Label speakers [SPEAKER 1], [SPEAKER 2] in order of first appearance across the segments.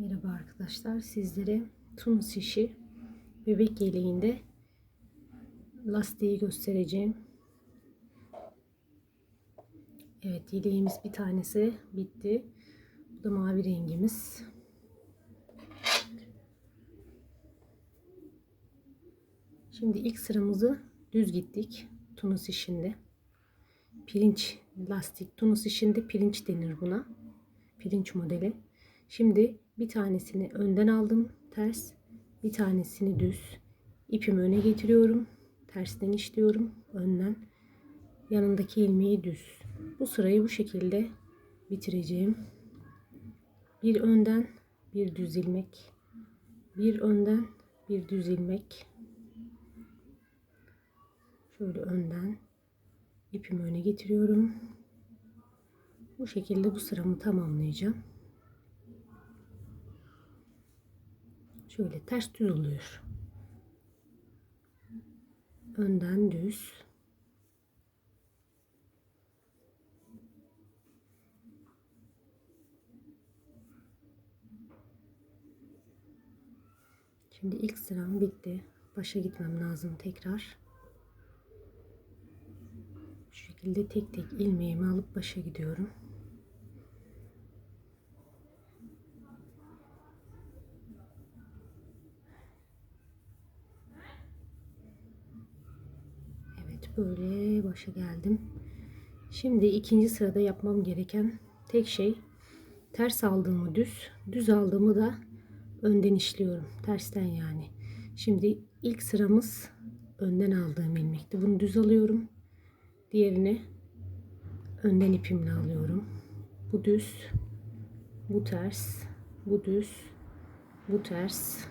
[SPEAKER 1] Merhaba arkadaşlar. Sizlere Tunus işi bebek yeleğinde lastiği göstereceğim. Evet yeleğimiz bir tanesi bitti. Bu da mavi rengimiz. Şimdi ilk sıramızı düz gittik. Tunus işinde. Pirinç lastik. Tunus işinde pirinç denir buna. Pirinç modeli. Şimdi bir tanesini önden aldım ters. Bir tanesini düz. İpimi öne getiriyorum. Tersten işliyorum. Önden. Yanındaki ilmeği düz. Bu sırayı bu şekilde bitireceğim. Bir önden bir düz ilmek. Bir önden bir düz ilmek. Şöyle önden ipimi öne getiriyorum. Bu şekilde bu sıramı tamamlayacağım. Şöyle ters düz oluyor. Önden düz. Şimdi ilk sıram bitti. Başa gitmem lazım tekrar. Bu şekilde tek tek ilmeğimi alıp başa gidiyorum. Evet böyle başa geldim. Şimdi ikinci sırada yapmam gereken tek şey ters aldığımı düz, düz aldığımı da önden işliyorum. Tersten yani. Şimdi ilk sıramız önden aldığım ilmekti. Bunu düz alıyorum. Diğerini önden ipimle alıyorum. Bu düz, bu ters, bu düz, bu ters.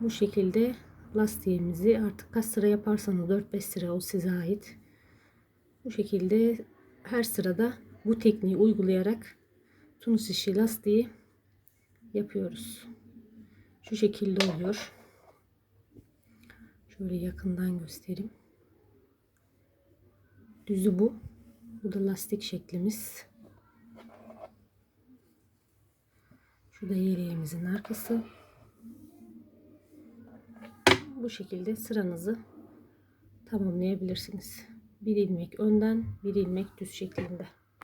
[SPEAKER 1] Bu şekilde lastiğimizi artık kaç sıra yaparsanız 4-5 sıra o size ait. Bu şekilde her sırada bu tekniği uygulayarak tunus işi lastiği yapıyoruz. Şu şekilde oluyor. Şöyle yakından göstereyim. Düzü bu. Bu da lastik şeklimiz. Şu da yeleğimizin arkası. Bu şekilde sıranızı tamamlayabilirsiniz. Bir ilmek önden, bir ilmek düz şeklinde.